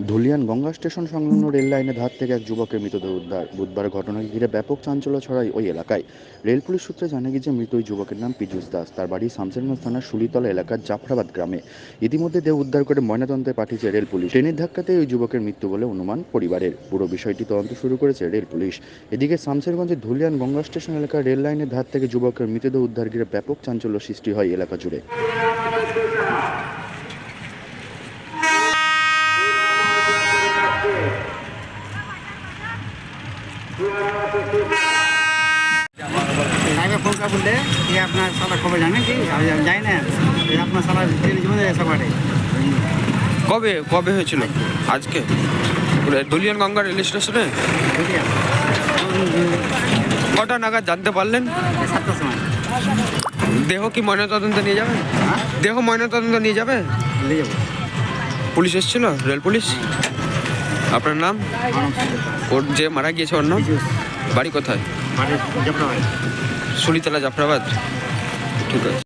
Dhulian Ganga station সংলগ্ন rail লাইনের ধার থেকে এক যুবকের মৃতদেহ উদ্ধার। বুধবার ঘটনাকে ঘিরে ব্যাপক চাঞ্চল্য ছড়ায় ওই এলাকায়। রেল পুলিশ সূত্রে জানা গিয়েছে, মৃত ওই যুবকের নাম পীযুষ দাস। তার বাড়ি শামসেরগঞ্জ থানার শুলিতলা এলাকার জাফরাবাদ গ্রামে। ইতিমধ্যে দেহ উদ্ধার করে ময়নাতদন্তে পাঠিয়েছে রেল পুলিশ। ট্রেনের ধাক্কাতে ওই যুবকের মৃত্যু বলে অনুমান পরিবারের। পুরো বিষয়টি তদন্ত শুরু করেছে রেল পুলিশ। এদিকে শামসেরগঞ্জের ধুলিয়ান গঙ্গা স্টেশন এলাকার রেল লাইনের ধার থেকে যুবকের মৃতদেহ উদ্ধার ঘিরে ব্যাপক চাঞ্চল্য সৃষ্টি হয় এলাকা জুড়ে। সাহেবের ফোন বললে যে আপনার সালা খবর জানেন কি? যাই না। আপনার সালা জীবনে কবে কবে হয়েছিল? আজকে? দলিয়ান গঙ্গা রেল স্টেশনে? কটা নাগাদ জানতে পারলেন? সাতটার সময়। দেহ কি ময়নাতদন্তে নিয়ে যাবে? দেহ ময়নাতদন্ত নিয়ে যাবে? নিয়ে যাব। পুলিশ এসেছিল? Rail police? আপনার নাম? ওর যে মারা গিয়েছে ওর নাম? বাড়ি কোথায়? সুলিতলা জাফরাবাদ। ঠিক আছে।